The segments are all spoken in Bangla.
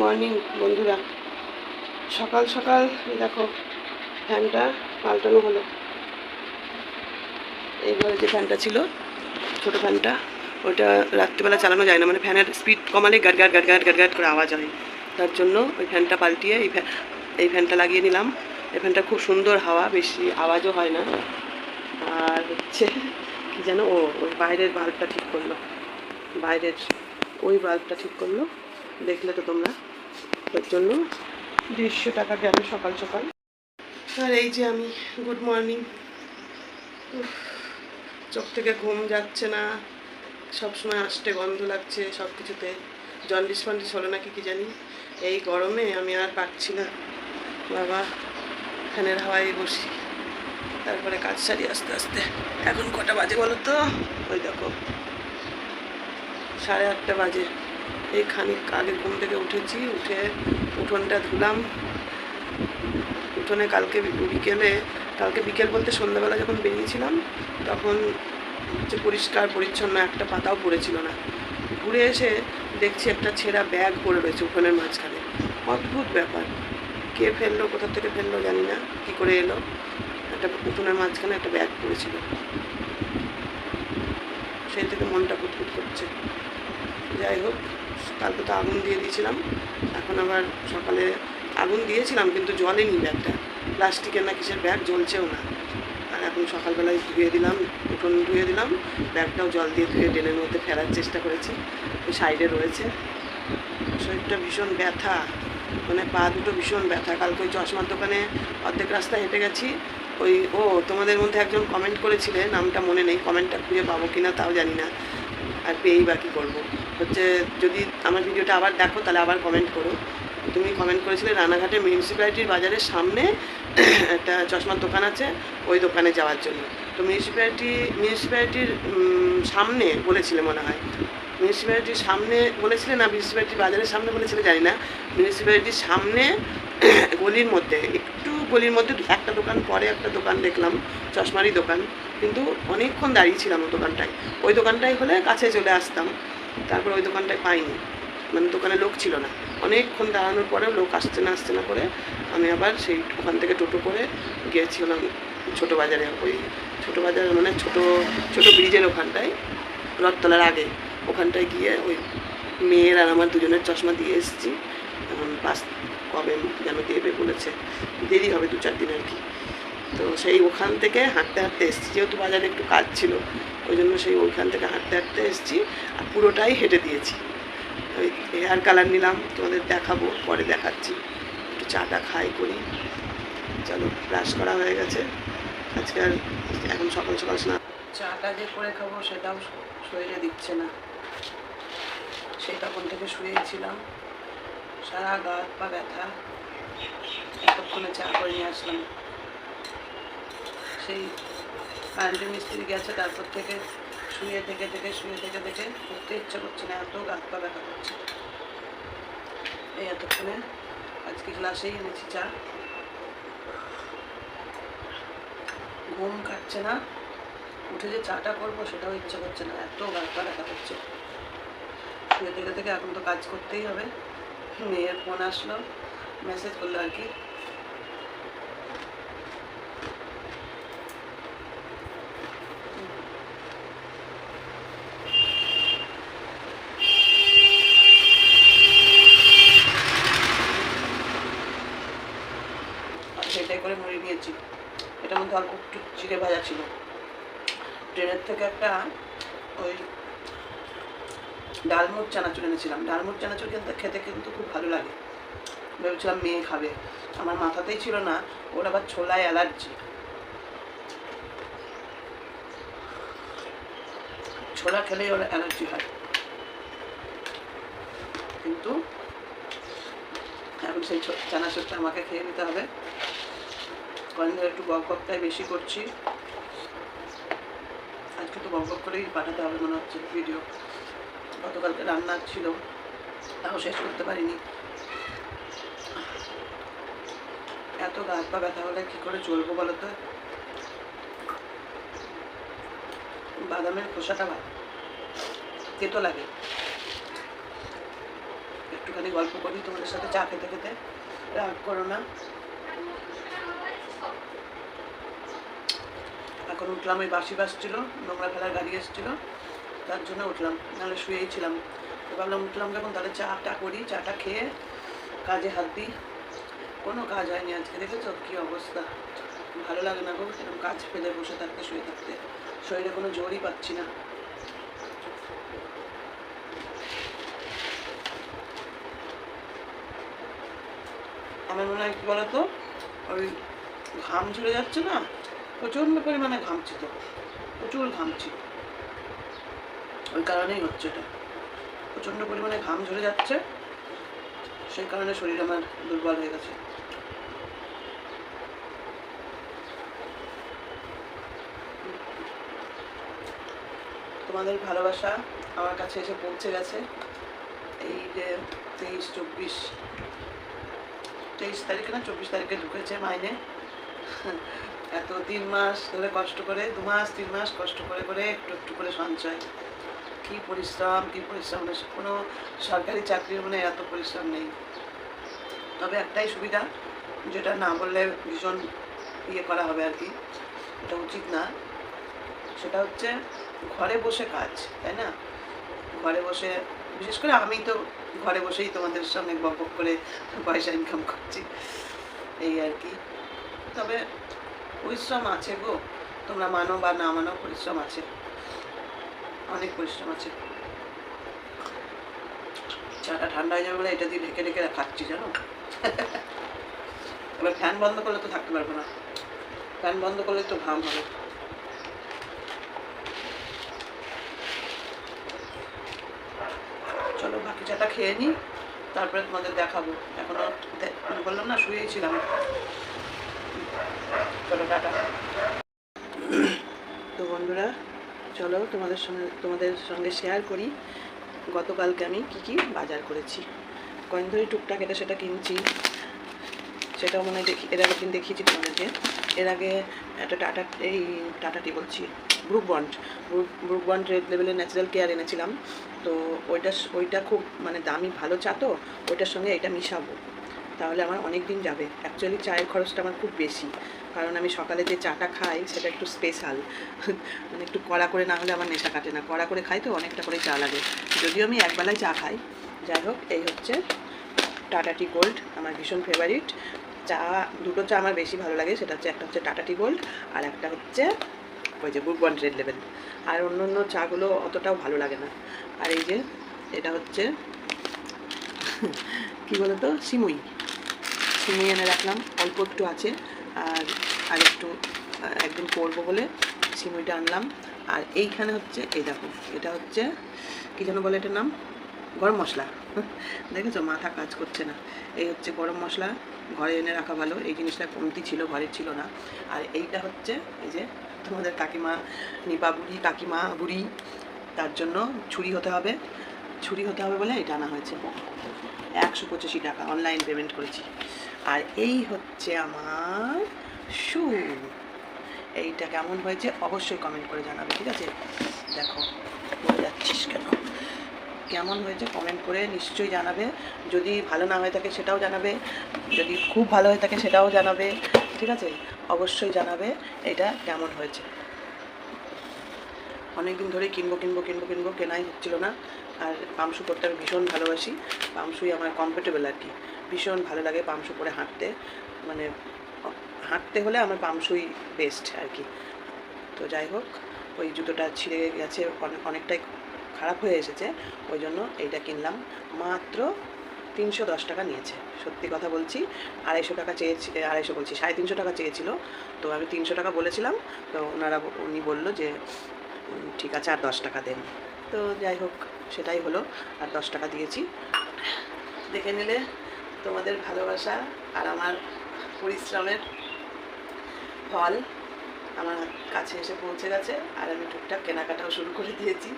মর্নিং, বন্ধুরা। সকাল সকাল, দেখো, ফ্যানটা পাল্টানো হলো। এই ঘরে যে ফ্যানটা ছিল, ছোটো ফ্যানটা, ওইটা রাত্রিবেলা চালানো যায় না। মানে ফ্যানের স্পিড কমালে গাট গাট গাট গাট গাট গাট করে আওয়াজ হয়। তার জন্য ওই ফ্যানটা পাল্টিয়ে এই ফ্যান এই ফ্যানটা লাগিয়ে নিলাম। এই ফ্যানটা খুব সুন্দর হাওয়া, বেশি আওয়াজও হয় না। আর হচ্ছে, কি যেন, ও, ওই বাইরের বাল্বটা ঠিক করল। বাইরের ওই বাল্বটা ঠিক করল। দেখলে তো তোমরা। ওর জন্য? দেড়শো টাকা গেল সকাল সকাল। আর এই যে আমি গুড মর্নিং চোখ থেকে ঘুম যাচ্ছে না। সব সময় আসতে গন্ধ লাগছে সব কিছুতে জন্ডিস ফন্ডিস হলো নাকি কি জানি? এই গরমে আমি আর পারছি না। বাবা, ফ্যানের হাওয়ায় বসি। তারপরে কাজ সারি আস্তে আস্তে। এখন কটা বাজে বলো তো? ওই দেখো, সাড়ে আটটা বাজে। এই খানিক আগে ঘুম থেকে উঠেছি, উঠে উঠোনটা ধুলাম। উঠোনে কালকে বিকেলে, কালকে বিকেল বলতে সন্ধ্যাবেলা যখন বেরিয়েছিলাম, তখন হচ্ছে পরিষ্কার পরিচ্ছন্ন একটা পাতাও পড়েছিল না। ঘুরে এসে দেখছি একটা ছেঁড়া ব্যাগ পড়ে রয়েছে উঠোনের মাঝখানে। অদ্ভুত ব্যাপার। কে ফেলল, কোথা থেকে ফেলল জানি না, কী করে এলো। একটা উঠোনের মাঝখানে একটা ব্যাগ পড়েছিল। সেই থেকে মনটা কুটকুট করছে। যাই হোক কালকে তো আগুন দিয়ে দিয়েছিলাম। এখন আবার সকালে আগুন দিয়েছিলাম, কিন্তু জলেনি ব্যাগটা। প্লাস্টিকের না কিসের ব্যাগ, জ্বলছেও না। আর এখন সকালবেলায় ধুয়ে দিলাম, উঠোন ধুয়ে দিলাম, ব্যাগটাও জল দিয়ে ধুয়ে ড্রেনের মধ্যে ফেরার চেষ্টা করেছি সাইডে রয়েছে। শরীরটা ভীষণ ব্যথা মানে পা দুটো ভীষণ ব্যথা। কালকে ওই চশমার দোকানে অর্ধেক রাস্তা হেঁটে গেছি। ওই, ও, তোমাদের মধ্যে একজন কমেন্ট করেছিলে, নামটা মনে নেই কমেন্টটা খুঁজে পাবো কিনা তাও জানি না। আর পেয়েই বা কী করব। হচ্ছে যদি আমার ভিডিওটা আবার দেখো, তাহলে আবার কমেন্ট করো। তুমি কমেন্ট করেছিলে রানাঘাটে মিউনিসিপ্যালিটির বাজারের সামনে একটা চশমার দোকান আছে, ওই দোকানে যাওয়ার জন্য। তো মিউনিসিপ্যালিটি মিউনিসিপ্যালিটির সামনে বলেছিলে মনে হয়। মিউনিসিপ্যালিটির সামনে বলেছিলে না মিউনিসিপ্যালিটির বাজারের সামনে বলেছিলে জানি না। মিউনিসিপ্যালিটির সামনে গলির মধ্যে, একটু গলির মধ্যে একটা দোকান পরে একটা দোকান দেখলাম, চশমারই দোকান। কিন্তু অনেকক্ষণ দাঁড়িয়েছিলাম ওই দোকানটায়। ওই দোকানটায় হলে কাছে চলে আসতাম। তারপর ওই দোকানটায় পাইনি। মানে দোকানে লোক ছিল না। অনেকক্ষণ দাঁড়ানোর পরেও লোক আসছে না আসছে না করে আমি আবার সেই ওখান থেকে টোটো করে গিয়েছিলাম ছোটো বাজারে ওই ছোটো বাজার মানে ছোটো ছোটো ব্রিজের ওখানটায়, রথতলার আগে। ওখানটায় গিয়ে ওই মেয়ের আর আমার দুজনের চশমা দিয়ে এসেছি। এখন পাঁচ কবে যেন দেবে বলেছে। দেরি হবে দু চার দিন আর কি। তো সেই ওখান থেকে হাঁটতে হাঁটতে এসেছি, যেহেতু বাজারে একটু কাজ ছিল, ওই জন্য সেই ওইখান থেকে হাঁটতে হাঁটতে এসেছি আর পুরোটাই হেঁটে দিয়েছি। ওই হেয়ার কালার নিলাম, তোমাদের দেখাবো, পরে দেখাচ্ছি। একটু চাটা খাই করি। চলো ব্রাশ করা হয়ে গেছে। আজকে আর এখন সকাল সকাল স্নান চাটা যে করে খাব সেটাও শরীরে দিচ্ছে না। সেই তখন থেকে শুয়েছিলাম। সারা গা পা ব্যথা। এতক্ষণে চা করে নিয়ে আসলাম। সেই কারেন্টের মিস্ত্রি গেছে, তারপর থেকে শুয়ে থেকে থেকে শুয়ে থেকে থেকে করতে ইচ্ছা করছে না, এত গাত পা ব্যথা করছে। এই এতক্ষণে আজকে ক্লাসেই এনেছি চা। ঘুম কাটছে না, উঠে যে চাটা করব সেটাও ইচ্ছা করছে না, এত গাত পা ব্যথা করছে। শুয়ে থেকে থেকে এখন তো কাজ করতেই হবে। মেয়ের ফোন আসলো, মেসেজ করল আর কি আর সেটাই করে মুড়ি নিয়েছি এটার মধ্যে অল্প একটু চিড়ে ভাজা ছিল। ট্রেনের থেকে একটা ওই ডালমুট চানাচুর এনেছিলাম। ডালমুট চানাচুর কিন্তু খেতে কিন্তু খুব ভালো লাগে। ভেবেছিলাম মেয়ে খাবে। আমার মাথাতেই ছিল না, ওর আবার ছোলায় অ্যালার্জি। ছোলা খেলেই ওর অ্যালার্জি হয়। কিন্তু এখন সেই চানাচুরটা আমাকে খেয়ে নিতে হবে। কদিন ধরে একটু বক বকটাই বেশি করছি। আজকে তো বক করেই পাঠাতে হবে মনে হচ্ছে ভিডিও গতকালকে রান্না ছিল, তাও শেষ করতে পারিনি। এত গা হাত পা ব্যথা হলে কী করে চলবো বলো তো? বাদামের খোসাটা তেতো লাগে। একটুখানি গল্প করি তোমাদের সাথে, চা খেতে খেতে। রাগ করো না। এখন উঠলাম, ওই বাসি বাসছিল নোংরা ফেলার গাড়ি এসেছিল, তার জন্য উঠলাম। নাহলে শুয়েই ছিলাম। তো ভাবলাম, উঠলাম যখন, তাহলে চাটা করি, চাটা খেয়ে কাজে হাত দিই। কোনো কাজ হয়নি আজকে দেখেছ কী অবস্থা। ভালো লাগে না গো, এরকম কাজ ফেলে বসে থাকতে, শুয়ে থাকতে। শরীরে কোনো জোরই পাচ্ছি না। আমার মনে হয় কী বলতো, ওই ঘাম ঝরে যাচ্ছে না? প্রচণ্ড পরিমাণে ঘামছি তো। প্রচুর ঘামছি। ওই কারণেই হচ্ছে এটা। প্রচণ্ড পরিমাণে ঘাম ঝরে যাচ্ছে। সেই কারণে শরীর আমার দুর্বল হয়ে গেছে। তোমাদের ভালোবাসা আমার কাছে এসে পৌঁছে গেছে। এই যে তেইশ, চব্বিশ, তেইশ তারিখে না, চব্বিশ তারিখে ঢুকেছে মাইনে। এত তিন মাস ধরে কষ্ট করে, দু মাস, তিন মাস কষ্ট করে করে একটু একটু করে সঞ্চয়। কী পরিশ্রম কী পরিশ্রম? না কোনো সরকারি চাকরির মানে এত পরিশ্রম নেই। তবে একটাই সুবিধা, যেটা না বললে ভীষণ ইয়ে করা হবে আর কি, এটা উচিত না। সেটা হচ্ছে ঘরে বসে কাজ, তাই না? ঘরে বসে, বিশেষ করে আমি তো ঘরে বসেই তোমাদের সঙ্গে বক করে পয়সা ইনকাম করছি, এই আর কি। তবে পরিশ্রম আছে গো। তোমরা মানো বা না মানো, পরিশ্রম আছে। অনেক পরিশ্রম আছে। চাটা ঠান্ডা হয়ে যাবে বলে এটা দিয়ে ঢেকে ঢেকে থাকছি জানো? এবার ফ্যান বন্ধ করলে তো থাকতে পারব না। ফ্যান বন্ধ করলে তো ঘাম হবে। চলো, বাকি চাটা খেয়ে নিই তারপরে তোমাদের দেখাবো। এখনও বললাম না, শুয়েই ছিলাম। চলো টাটা। তো বন্ধুরা, চলো তোমাদের সঙ্গে তোমাদের সঙ্গে শেয়ার করি গতকালকে আমি কি কি বাজার করেছি। কয়েন ধরে টুকটাক, এটা সেটা কিনছি। সেটাও মনে দেখি, এর আগে দেখিয়েছি তোমাদেরকে। এর আগে একটা টাটা, এই টাটাটি বলছি Brooke Bond Brooke Bond red লেভেলের ন্যাচারাল কেয়ার এনেছিলাম। তো ওইটা ওইটা খুব মানে দামি, ভালো চা তো, ওইটার সঙ্গে এটা মিশাবো। তাহলে আমার অনেক দিন যাবে। অ্যাকচুয়ালি চায়ের খরচটা আমার খুব বেশি। কারণ আমি সকালে যে চাটা খাই, সেটা একটু স্পেশাল মানে একটু কড়া করে না হলে আমার নেশা কাটে না। কড়া করে খাই তো অনেকটা করে চা লাগে। যদিও আমি একবেলায় চা খাই। যাই হোক, এই হচ্ছে টাটা টি গোল্ড আমার ভীষণ ফেভারিট চা, দুটো চা আমার বেশি ভালো লাগে। সেটা হচ্ছে, একটা হচ্ছে টাটা টি গোল্ড আর একটা হচ্ছে ওই যে বুক বন্ড রেড লেভেল আর অন্য অন্য চাগুলো অতটাও ভালো লাগে না। আর এই যে, এটা হচ্ছে, কী বলতো? সিমুই। সিমুই এনে রাখলাম, অল্প একটু আছে। আর আর একটু একদিন করব বলে সিমুইটা আনলাম। আর এইখানে হচ্ছে, এই দেখো, এটা হচ্ছে, কী যেন বলে এটার নাম? গরম মশলা। দেখেছ? মাথা কাজ করছে না। এই হচ্ছে গরম মশলা, ঘরে এনে রাখা ভালো। এই জিনিসটা কমতি ছিল, ঘরে ছিল না। আর এইটা হচ্ছে, এই যে তোমাদের কাকিমা, নিপা বুড়ি, কাকিমা বুড়ি, তার জন্য ছুরি হতে হবে। ছুরি হতে হবে বলে এটা আনা হয়েছে। একশো পঁচাশি টাকা অনলাইন পেমেন্ট করেছি। আর এই হচ্ছে আমার শু এইটা কেমন হয়েছে অবশ্যই কমেন্ট করে জানাবে, ঠিক আছে? দেখো, বলে যাচ্ছিস কেন? কেমন হয়েছে কমেন্ট করে নিশ্চয়ই জানাবে। যদি ভালো না হয়ে থাকে সেটাও জানাবে। যদি খুব ভালো হয়ে থাকে সেটাও জানাবে, ঠিক আছে? অবশ্যই জানাবে এটা কেমন হয়েছে। অনেক দিন ধরেই কিনবো কিনবো কিনবো কিনবো, কেনাই হচ্ছিল না। আর পামশু করতে আমি ভীষণ ভালোবাসি। পামশুই আমার কমফোর্টেবল আর কি। ভীষণ ভালো লাগে পামশু পরে হাঁটতে। মানে হাঁটতে হলে আমার পামশুই বেস্ট আর কি তো যাই হোক, ওই জুতোটা ছিঁড়ে গেছে অনেক অনেকটাই খারাপ হয়ে এসেছে, ওই জন্য এইটা কিনলাম। মাত্র তিনশো দশ টাকা নিয়েছে। সত্যি কথা বলছি, আড়াইশো টাকা চেয়েছি আড়াইশো বলছি, সাড়ে তিনশো টাকা চেয়েছিল। তো আমি তিনশো টাকা বলেছিলাম, তো ওনারা, উনি বলল যে ঠিক আছে, আর দশ টাকা দেন। তো যাই হোক, সেটাই হলো, আর দশ টাকা দিয়েছি। দেখে নিলে তোমাদের ভালোবাসা আর আমার পরিশ্রমের ফল আমার কাছে এসে পৌঁছে গেছে আর আমি টুকটাক কেনাকাটাও শুরু করে দিয়েছি।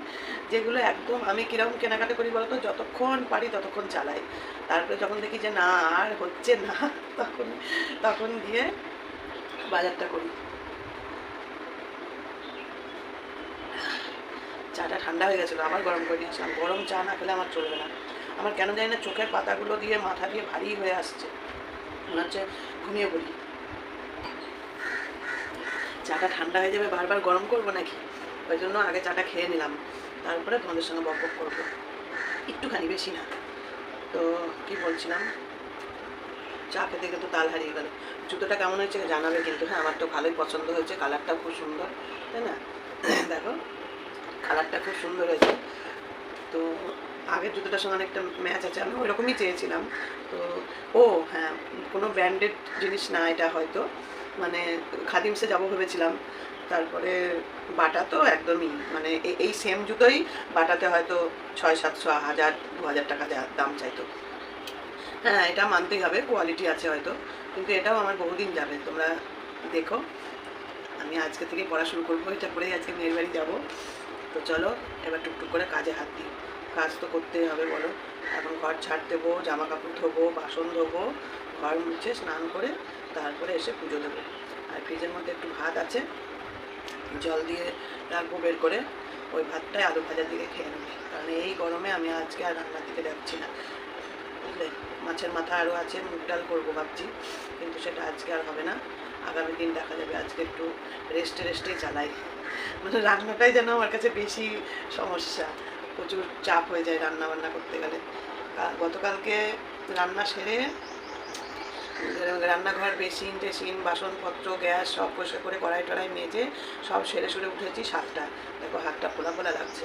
যেগুলো একদম আমি কীরকম কেনাকাটা করি বলতো? যতক্ষণ পারি ততক্ষণ চালাই। তারপরে যখন দেখি যে না, আর হচ্ছে না, তখন তখন গিয়ে বাজারটা করি। চাটা ঠান্ডা হয়ে গেছিল, আবার গরম করে নিয়ে আসলাম গরম চা না খেলে আমার চলবে না। আমার কেন জানি না চোখের পাতাগুলো দিয়ে মাথা দিয়ে ভারী হয়ে আসছে। মনে হচ্ছে ঘুমিয়ে পড়ি। চাটা ঠান্ডা হয়ে যাবে, বারবার গরম করব নাকি? ওই জন্য আগে চাটা খেয়ে নিলাম। তারপরে তোমাদের সঙ্গে বক বক করব। একটুখানি বেশি না। তো কি বলছিলাম? চা খেতে খেতে তাল হারিয়ে গেল। জুতোটা কেমন হয়েছে জানাবে কিন্তু হ্যাঁ আমার তো ভালোই পছন্দ হয়েছে, কালারটা খুব সুন্দর, তাই না? দেখো, কালারটা খুব সুন্দর হয়েছে। তো আগের জুতোটার সঙ্গে অনেকটা ম্যাচ আছে, আমি ওইরকমই চেয়েছিলাম। তো, ও হ্যাঁ কোনো ব্র্যান্ডেড জিনিস না এটা হয়তো। মানে খাদিমসে যাব ভেবেছিলাম। তারপরে বাটা তো একদমই মানে এই সেম জুতোই বাটাতে হয়তো ছয়, সাতশো, হাজার, দু হাজার টাকা দাম চাইতো। হ্যাঁ এটা মানতেই হবে কোয়ালিটি আছে হয়তো। কিন্তু এটাও আমার বহুদিন যাবে, তোমরা দেখো। আমি আজকে থেকে পড়া শুরু করব, এটা পরেই আজকে মেয়ের বাড়ি যাব। তো চলো, এবার টুকটুক করে কাজে হাত দিই। কাজ তো করতেই হবে, বলো। এখন ঘর ছাড় দেবো জামা কাপড় ধোবো, বাসন ধোবো, ঘর মুছে স্নান করে তারপরে এসে পুজো দেবো। আর ফ্রিজের মধ্যে একটু ভাত আছে, জল দিয়ে রাখব বের করে, ওই ভাতটাই আলু ভাজার দিকে খেয়ে নেবে। কারণ এই গরমে আমি আজকে আর রান্নার দিকে যাচ্ছি না। বুঝলে? মাছের মাথা আরও আছে, মুগ ডাল করব ভাবছি, কিন্তু সেটা আজকে আর হবে না। আগামী দিন দেখা যাবে, আজকে একটু রেস্টে রেস্টেই চালাই। মানে রান্নাটাই যেন আমার কাছে বেশি সমস্যা। প্রচুর চাপ হয়ে যায় রান্না বান্না করতে গেলে। গতকালকে রান্না সেরে রান্নাঘর বেসিন টেসিন, বাসনপত্র, গ্যাস সব পরিষ্কার করে কড়াই টড়াই মেজে সব সেরে সুরে উঠেছি সাতটা। দেখো হাতটা ফোলা ফোলা লাগছে।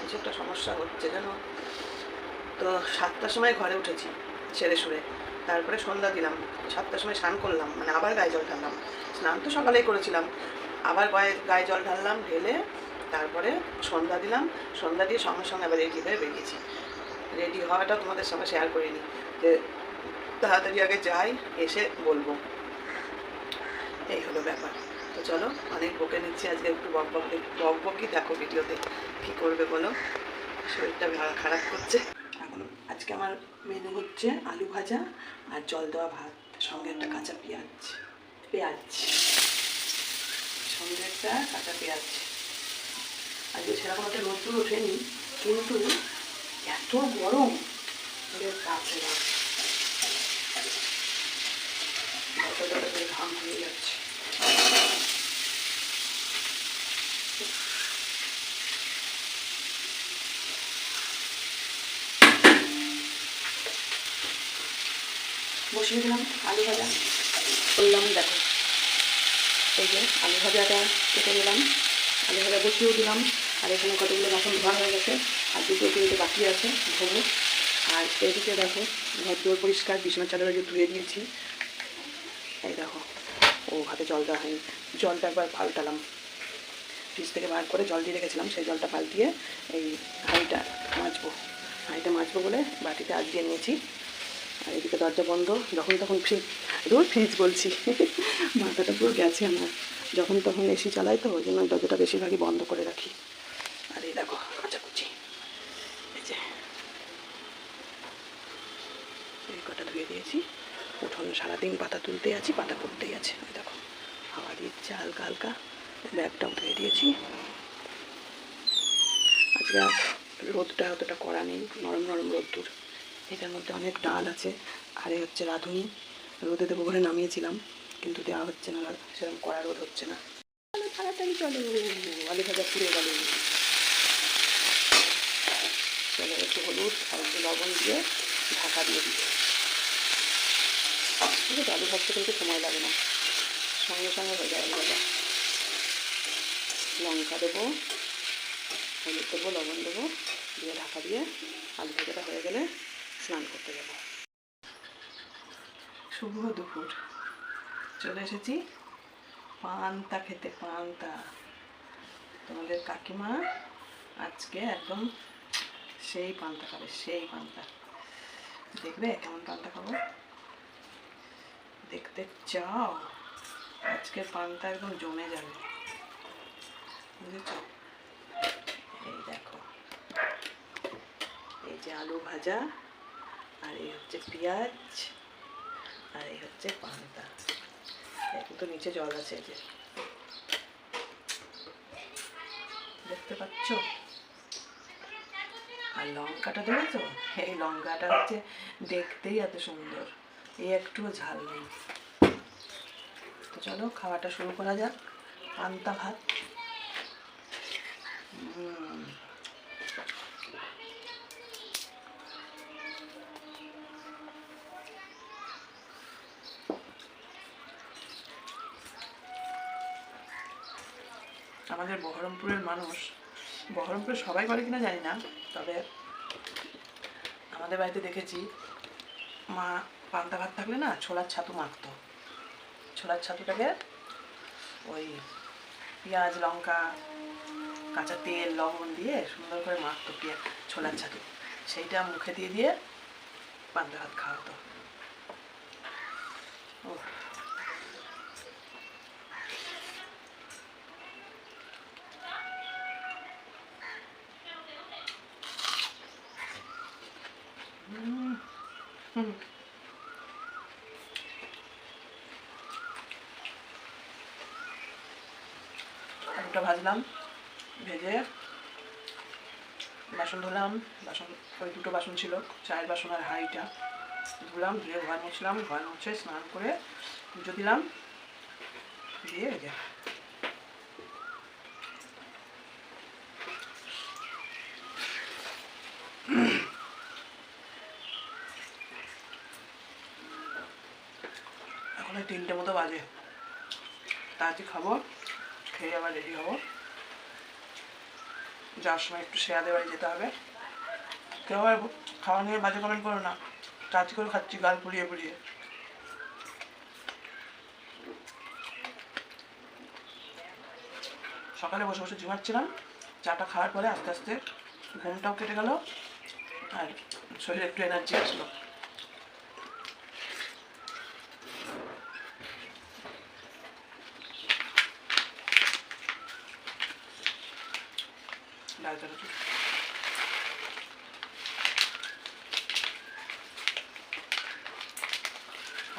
কিছু একটা সমস্যা হচ্ছে জানো? তো সাতটার সময় ঘরে উঠেছি সেরে সুরে। তারপরে সন্ধ্যা দিলাম। সাতটার সময় স্নান করলাম মানে আবার গায়ে জল ঢাললাম। স্নান তো সকালেই করেছিলাম। আবার গায়ে গায়ে জল ঢাললাম, ঢেলে তারপরে সন্ধ্যা দিলাম, সন্ধ্যা দিয়ে সঙ্গে সঙ্গে আবার রেডি হয়ে বেরিয়েছি। রেডি হওয়াটা তোমাদের সঙ্গে শেয়ার করিনি যে তাড়াতাড়ি আগে যাই, এসে বলব। এই হলো ব্যাপার। তো চলো, অনেক বকে নিচ্ছি আজকে একটু বক বক বক বকই দেখো ভিডিওতে, কী করবে বলো? শরীরটা খারাপ করছে। এখন আজকে আমার মেনু হচ্ছে আলু ভাজা আর জল দেওয়া ভাত, সঙ্গে একটা কাঁচা পেঁয়াজ। পেঁয়াজ। সঙ্গে একটা কাঁচা পেঁয়াজ। আজকে সেরকম একটা রোদ্দুর ওঠেনি, কিন্তু এত গরম বাপরে বাপ। ঘাম হয়ে যাচ্ছে। বসিয়ে দিলাম আলু ভাজা। করলাম দেখো, এই যে আলু ভাজাটা কেটে নিলাম। আলু ভাজা বসিয়েও দিলাম। আর এখানে কতগুলো বাসন ধোয়া হয়ে গেছে আর দুটো তিনটে বাকি আছে ধোবো। আর এদিকে দেখো, ঘর দুয়ার পরিষ্কার, বিছানা চাদর আগে ধুয়ে দিয়েছি। এই দেখো, ও হাতে জল দেওয়া হয়নি। জলটা একবার পাল্টালাম। ফ্রিজ থেকে বার করে জল দিয়ে রেখেছিলাম, সেই জলটা পাল্টিয়ে এই হাঁড়িটা মাজবো। হাঁড়িটা মাজবো বলে বাটিতে আজ দিয়ে নিয়েছি। আর এদিকে দরজা বন্ধ, যখন তখন ফ্রিজ রোজ ফ্রিজ বলছি। মাথাটা পুরো গেছে আমার। যখন তখন এসি চালাই তো, ওই জন্য দরজাটা বেশিরভাগই বন্ধ করে রাখি। আর এই দেখো কাচাকুচি এই যে, এই কটা ধুয়ে দিয়েছি। উঠোন সারাদিন পাতা তুলতেই আছি, পাতা পড়তেই আছে। ওই দেখো, হাওয়া দিচ্ছে হালকা হালকা। ব্যাগটাও ধুয়ে দিয়েছি। আজকে রোদটা অতটা করা নেই, নরম নরম রোদ্দুর। এটার মধ্যে অনেক ডাল আছে, আর এই হচ্ছে রাঁধুনি। রোদে দেবো বলে নামিয়েছিলাম, কিন্তু দেওয়া হচ্ছে না, সেরকম কড়া রোদ হচ্ছে না। তাড়াতাড়ি চলো, আলু ভাজা পুড়ে গেল। চলো একটু হলুদ আর একটু লবণ দিয়ে ঢাকা দিয়ে দিই ঠিক আছে আলু ভাজতে কিন্তু সময় লাগে না। সঙ্গে সঙ্গে হয়ে যায় আলু লঙ্কা দেবো, হলুদ দেবো, লবণ দেবো, দিয়ে ঢাকা দিয়ে আলু ভাজাটা হয়ে গেলে স্নান করতে যাব। শুভ দুপুর। চলে এসেছি পান্তা খেতে, পান্তা। তোমাদের কাকিমা আজকে একদম সেই পান্তা খাবে, সেই পান্তা। দেখবে কেমন পান্তা খাব? দেখতে চাও? আজকের পান্তা একদম জমে যাবে। বুঝেছ? এই দেখো। এই যে আলু ভাজা, আর এই হচ্ছে পেঁয়াজ, আর এই হচ্ছে পান্তা। এখন তো নিচে জল আছে যে। দেখতে পাচ্ছ? আর লঙ্কাটা দেখেছ? এই লঙ্কাটা হচ্ছে দেখতেই এত সুন্দর। এই একটুও ঝাল নেই। তো চলো, খাওয়াটা শুরু করা যাক। পান্তা ভাত। আমাদের বহরমপুরের মানুষ বহরমপুরে সবাই করে কিনা জানি না, তবে আমাদের বাড়িতে দেখেছি, মা পান্তা ভাত থাকলে না ছোলার ছাতু মাখতো। ছোলার ছাতুটাকে ওই পেঁয়াজ, লঙ্কা, কাঁচা তেল, লবণ দিয়ে সুন্দর করে মাখতো পেঁয়াজ, ছোলার ছাতু। সেইটা মুখে দিয়ে দিয়ে পান্তা ভাত খাওয়াতো ধুলাম, বাসন, ওই দুটো বাসন ছিল, চায়ের বাসন আর হাঁড়িটা। ধুলাম, ধুয়ে ঘর মুছলাম, ঘর মুছে স্নান করে পুজো দিলাম, দিয়ে যে। তিনটে মতো বাজে। তাড়াতাড়ি খাব, খেয়ে আবার রেডি হব। যাওয়ার সময় একটু শেয়াদের বাড়ি যেতে হবে। কেউ খাওয়া নিয়ে বাজে কমেন্ট করো না। কাজ করে খাচ্ছি, গাল পুড়িয়ে পুড়িয়ে। সকালে বসে বসে ঝিমাচ্ছিলাম চাটা খাওয়ার পরে আস্তে আস্তে ঘুমটাও কেটে গেল আর শরীরে একটু এনার্জি আসলো ডাল চানাচুর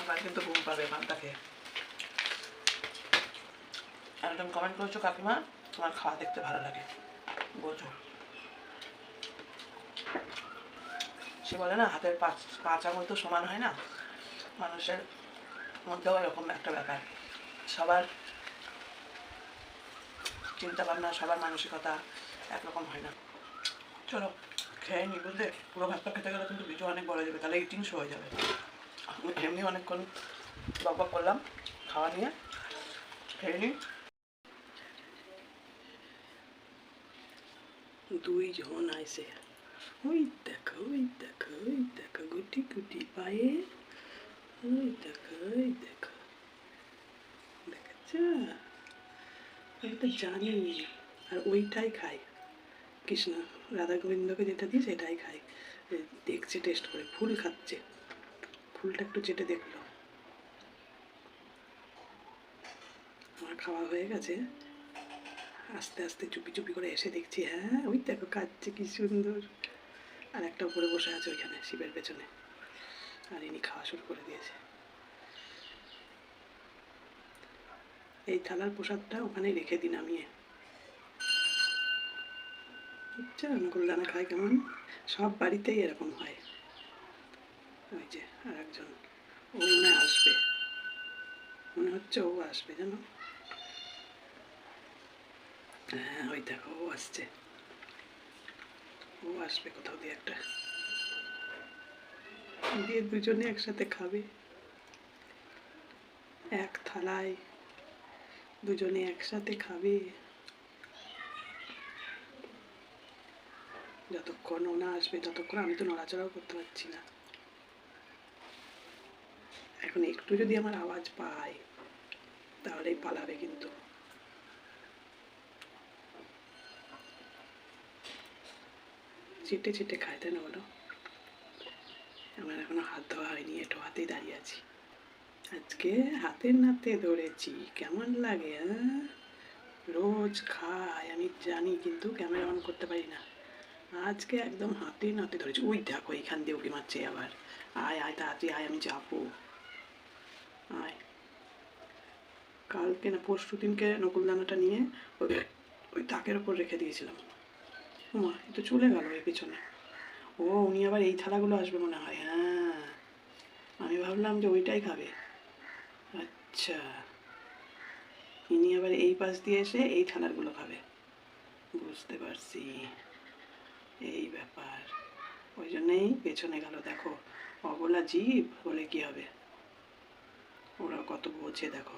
আমার কিন্তু ঘুম পাবে পান্তা খেয়ে আর করেছ কাকিমা? তোমার খাওয়া দেখতে ভালো লাগে। বোঝো। সে বলে না, হাতের পাঁচ পাঁচ আঙুল তো সমান হয় না? মানুষের মধ্যেও এরকম একটা ব্যাপার। সবার চিন্তা ভাবনা সবার মানসিকতা একরকম হয় না। চলো, খেয়ে নি বুঝলে? পুরো ভাতটা খেতে গেলে কিন্তু ভিডিও অনেক বড় যাবে, তাহলে ইটিং শো হয়ে যাবে। এমনি অনেকক্ষণ বক করলাম, খাওয়া নিয়ে, খেয়ে নিই দুইজন আইসে ওই দেখো ওই দেখো ওই দেখো, গুটি গুটি পায়ে। ওই দেখো ওই দেখো। আমি তো জানি আর ওইটাই খাই। কৃষ্ণ রাধা গোবিন্দকে যেটা দিই, সেটাই খাই। দেখছে টেস্ট করে। ফুল খাচ্ছে। ফুলটা একটু চেটে দেখল। আমার খাওয়া হয়ে গেছে। আস্তে আস্তে চুপি চুপি করে এসে দেখছি হ্যাঁ ওই দেখো খাচ্ছে কি সুন্দর। আর একটা উপরে বসে আছে ওইখানে, শিবের পেছনে। আর ইনি খাওয়া শুরু করে দিয়েছে। এই থালার প্রসাদটা ওখানে রেখে দিন নামিয়ে বুঝছ অনুকূলদানা খায় কেমন? সব বাড়িতেই এরকম হয়। ওই যে আর একজন ও মনে আসবে। মনে হচ্ছে ও আসবে, জানো? হ্যাঁ ওই দেখো, ও আসছে। ও আসবে কোথাও দিয়ে একটা। দিয়ে দুজনে একসাথে খাবে। এক থালায় দুজনে একসাথে খাবে। যতক্ষণ ওনা আসবে, ততক্ষণ আমি তো নড়াচড়াও করতে পারছি না। এখন একটু যদি আমার আওয়াজ পায়, তাহলেই পালাবে কিন্তু। চেটে চেটে খায়, তাই না বলো? আমার এখনও হাত ধোয়া হয়নি এটো হাতেই দাঁড়িয়ে আছি। আজকে হাতের নাতে ধরেছি, কেমন লাগে রোজ খাই, আমি জানি কিন্তু ক্যামেরা অন করতে পারি না। আজকে একদম হাতে নাতে ধরেছি। ওই দেখো, এইখান দিয়ে উকি মারছে আবার। আয় আয়, তাড়াতাড়ি আয়, আমি যাব। আয়। কালকে না পরশু দিনকে নকুলদানাটা নিয়ে ওই ওই তাকের ওপর রেখে দিয়েছিলাম। মা তো চলে গেল এই পিছনে। ও, উনি আবার এই থালাগুলো আসবে মনে হয় হ্যাঁ। আমি ভাবলাম যে ওইটাই খাবে। আচ্ছা। ইনি আবার এই পাশ দিয়ে এসে এই থালারগুলো খাবে। বুঝতে পারছি। এই ব্যাপার। ওই জন্যই পেছনে গেল, দেখো। অবলা জীব বলে কি হবে? ওরা কত বোঝে, দেখো।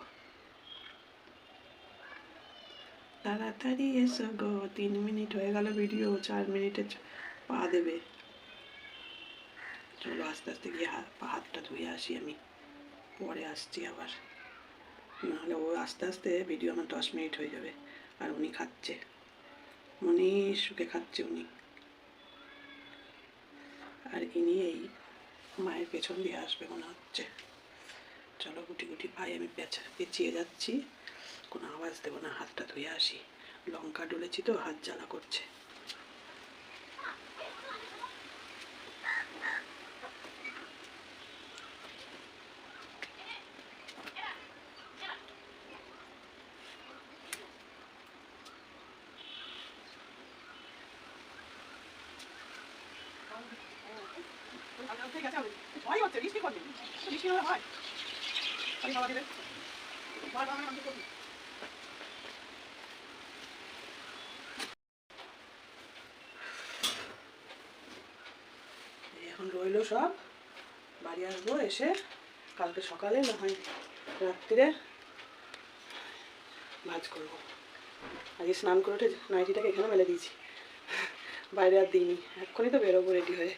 তাড়াতাড়ি এসো গো, তিন মিনিট হয়ে গেল ভিডিও চার মিনিটে পা দেবে। চলো আস্তে আস্তে গিয়ে পা হাতটা ধুয়ে আসি আমি। পরে আসছি আবার। নাহলে ও আস্তে আস্তে ভিডিও আমার দশ মিনিট হয়ে যাবে, আর উনি খাচ্ছে। উনি সুখে খাচ্ছে উনি। আর ইনি এই মায়ের পেছন দিয়ে আসবে মনে হচ্ছে। চলো গুটি গুটি পায়ে আমি পেঁচিয়ে যাচ্ছি। কোনো আওয়াজ দেবো না হাতটা ধুয়ে আসি। লঙ্কা ডলেছি তো হাত জ্বালা করছে এই এখন রইল সব বাড়ি আসব, এসে কালকে সকালে না হয় রাত্রিরে ভাজ করব। আগে স্নান করে উঠে নাইটিটাকে এখানে মেলে দিয়েছি। বাইরে আর দিইনি, এক্ষুনি তো বেরোবো রেডি হয়ে।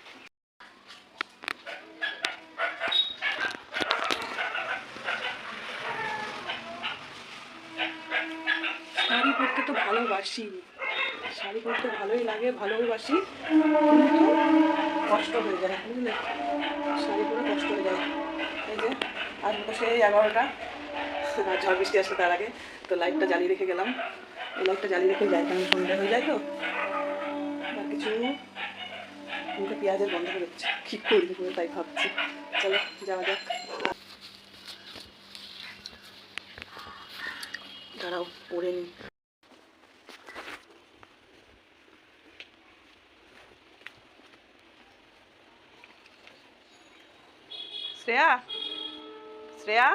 তো ভালোবাসি শাড়ি পরতে ভালোই লাগে ভালোবাসি কিন্তু কষ্ট হয়ে যায়, বুঝলে? শাড়ি পরে কষ্ট হয়ে যায়। এই যে আজ সেই এগারোটা। ঝড় বৃষ্টি আসবে তার আগে। তো লাইটটা জ্বালিয়ে রেখে গেলাম। এই লাইটটা জ্বালিয়ে রেখে যাই, কারণ সন্ধ্যা হয়ে যায় তো। আর কিছু মুখে পেঁয়াজের গন্ধ বেরোচ্ছে। কী করি করে তাই ভাবছি। চলো, যাওয়া যাক। দাঁড়াও, পরে শ্রেয়া? শ্রেয়া?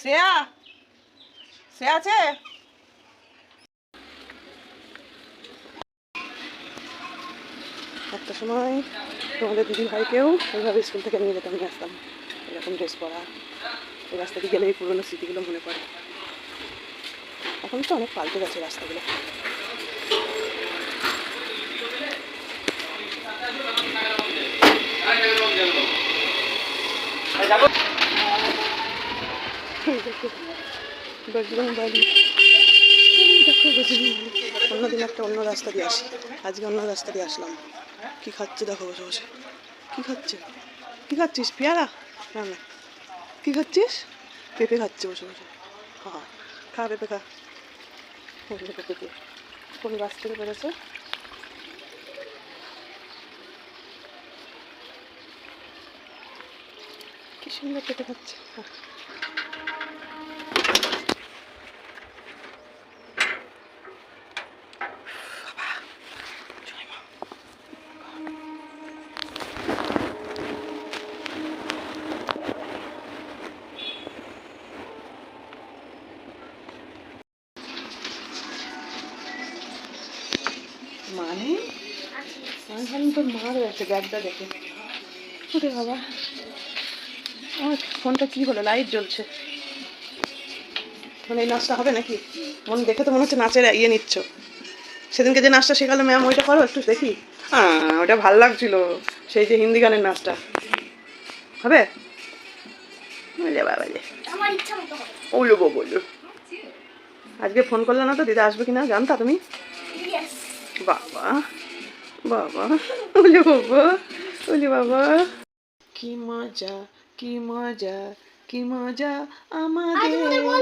শ্রেয়া? শ্রেয়া আছে? একটা সময় তোমাদের দিদি ভাইকেও ওইভাবে স্কুল থেকে নিয়ে যেতাম নিয়ে আসতাম। এরকম ড্রেস পরা। এই রাস্তা দিয়ে গেলেই পুরোনো স্মৃতিগুলো মনে পড়ে। এখন তো অনেক পাল্টে গেছে রাস্তাগুলো। বজরং বালি দেখো বজরং অন্যদিন একটা অন্য রাস্তা দিয়ে আসি। আজকে অন্য রাস্তা দিয়ে আসলাম। কি খাচ্ছে দেখো বসে বসে। কি খাচ্ছে? কি খাচ্ছিস? পেয়ারা? না না। কি খাচ্ছিস? পেঁপে খাচ্ছে বসে বসে। হ্যাঁ খা, পেঁপে খা। পেঁপে কোন গাছ থেকে বেরোছে সুন্দর হ্যাঁ মা মানে? তোর মা রয়েছে ব্যাগটা দেখে। বাবা। ফোনটা কি হলো? লাইট জ্বলছে। মানে এই নাচটা হবে নাকি? মন দেখে তো মনে হচ্ছে নাচের ইয়ে নিচ্ছ। সেদিনকে যে নাচটা শেখালো ম্যাম ওইটা করো একটু দেখি। হ্যাঁ ওটা ভালো লাগছিল সেই যে হিন্দি গানের নাচটা। হবে? বাবা বলো বলো আজকে ফোন করলে না তো দিদা আসবে কিনা জানতা তুমি? বাবা বাবা। ওলে বাবা ওলে বাবা। কি মজা। কি মজা কি মজা আমাদের।